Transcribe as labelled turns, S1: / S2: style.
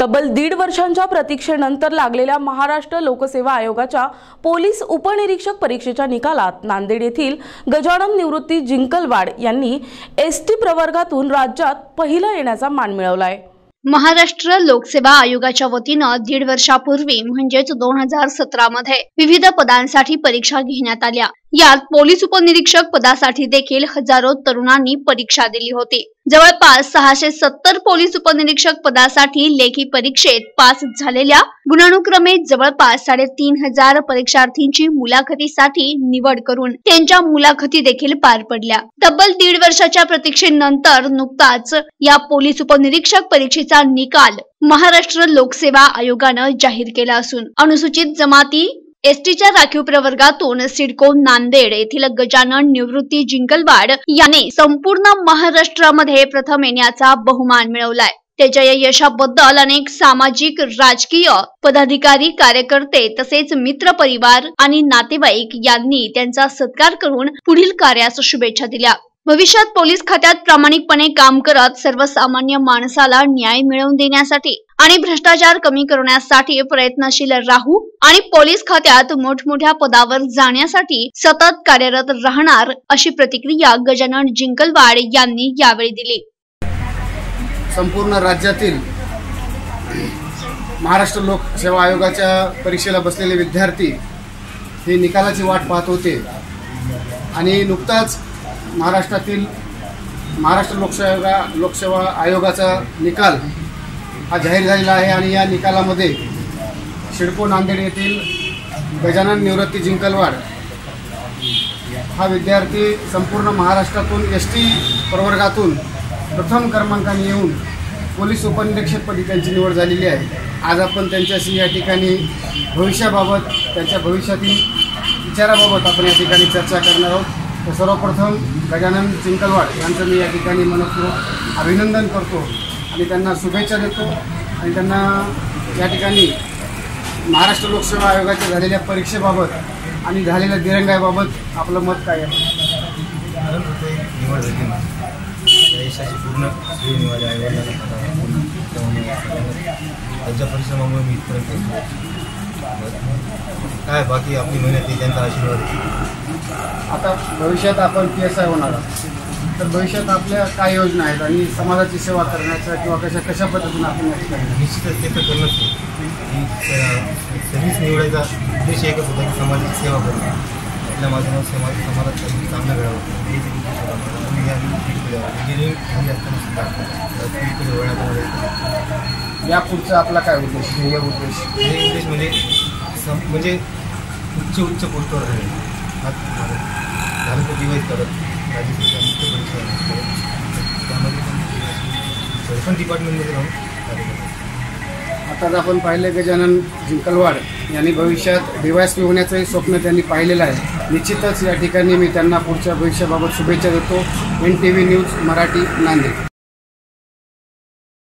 S1: तब्बल दीड वर्षांच्या प्रतीक्षेनंतर लागलेल्या महाराष्ट्र लोकसेवा आयोगाच्या पोलीस उपनिरीक्षक परीक्षेच्या निकालात नांदेड येथील गजानन निवृत्ती जिंकलवाड यांनी एस टी प्रवर्गातून राज्यात पहिला येण्याचा मान मिळवलाय.
S2: महाराष्ट्र लोकसेवा आयोगाच्या वतीनं दीड वर्षापूर्वी म्हणजेच दोन हजार सतरा मध्ये विविध पदांसाठी परीक्षा घेण्यात आल्या. यात पोलीस उपनिरीक्षक पदासाठी देखील हजारो तरुणांनी परीक्षा दिली होती. जवळपास सहाशे सत्तर पोलीस उपनिरीक्षक पदासाठी लेखी परीक्षेत पास झालेल्या गुणानुक्रमे जवळपास साडेतीन हजार परीक्षार्थींची मुलाखतीसाठी निवड करून त्यांच्या मुलाखती देखील पार पडल्या. तब्बल दीड वर्षाच्या प्रतीक्षेनंतर नुकताच या पोलीस उपनिरीक्षक परीक्षेचा निकाल महाराष्ट्र लोकसेवा आयोगानं जाहीर केला असून अनुसूचित जमाती एसटीच्या राखीव प्रवर्गातून सिडको नांदेड येथील गजानन निवृत्ती जिंकलवाड याने संपूर्ण महाराष्ट्रामध्ये प्रथम येण्याचा बहुमान मिळवलाय. त्याच्या या यशाबद्दल अनेक सामाजिक राजकीय पदाधिकारी कार्यकर्ते तसेच मित्र परिवार आणि नातेवाईक यांनी त्यांचा सत्कार करून पुढील कार्यास शुभेच्छा दिल्या. भविष्यात पोलीस खात्यात प्रामाणिकपणे काम करत सर्वसामान्य माणसाला न्याय मिळवून देण्यासाठी आणि भ्रष्टाचार कमी करण्यासाठी प्रयत्नशील राहू आणि पोलीस खात्यात मोठमोठ्या पदावर जाण्यासाठी सतत कार्यरत राहणार अशी प्रतिक्रिया गजानन जिंकलवाड यांनी यावेळी दिली.
S3: संपूर्ण राज्यातील महाराष्ट्र लोकसेवा आयोगाच्या परीक्षेला बसलेले विद्यार्थी हे निकालाची वाट पाहत होते. आणि नुकताच महाराष्ट्रातील महाराष्ट्र लोकसेवा लोकसेवा आयोगाचा निकाल हा जाहीर झालेला आहे आणि या निकालामध्ये शिडको नांदेड येथील गजानन निवृत्ती जिंकलवाड हा विद्यार्थी संपूर्ण महाराष्ट्रातून एस टी प्रवर्गातून प्रथम क्रमांकाने येऊन पोलीस उपनिरीक्षकपदी त्यांची निवड झालेली आहे. आज आपण त्यांच्याशी या ठिकाणी भविष्याबाबत त्यांच्या भविष्यातील विचाराबाबत आपण या ठिकाणी चर्चा करणार आहोत. तर सर्वप्रथम गजानन चिंकलवाड यांचं मी या ठिकाणी मनपूर्वक अभिनंदन करतो. आणि त्यांना शुभेच्छा देतो आणि त्यांना या ठिकाणी महाराष्ट्र लोकसेवा आयोगाच्या झालेल्या परीक्षेबाबत आणि झालेल्या दिरंगाईबाबत आपलं मत काय आहे?
S4: निवड झाली ना. या यशाची पूर्ण त्यांच्या परिश्रमामुळे मी इथपर्यंत. काय बाकी आपली मेहनत त्यांचा आशीर्वाद
S3: आता भविष्यात आपण पी एस आय होणार आहोत. तर भविष्यात आपल्या काय योजना आहेत आणि समाजाची सेवा करण्याच्या किंवा कशा कशा पद्धतीने आपण
S4: निश्चितच ते तर करणंच सर्व्हिस निवडायचा उद्देश एकच होता की समाजाची सेवा करणं आपल्या माध्यमात समाज समाजात काही चांगलं घडावं. इंजिनिअरिंग झाली असताना सुद्धा
S3: या पुढचा आपला काय उद्देश ध्येय उद्देश?
S4: हे उद्देश म्हणजे सम म्हणजे उच्च उच्च पोस्टवर राहील हात मारत. झालं तर डिवाईस करत. राज्य सरकार मुख्य परीक्षा करत त्यामध्ये पण डिपार्टमेंटमध्ये राहून कार्य
S3: आताच आपण पाहिलं गजानन जिंकलवाड यांनी भविष्यात डिवायसपी होण्याचंही स्वप्न त्यांनी पाहिलेलं आहे. निश्चितच या ठिकाणी मी त्यांना पुढच्या भविष्याबाबत शुभेच्छा देतो. N T V news Marathi Nanded.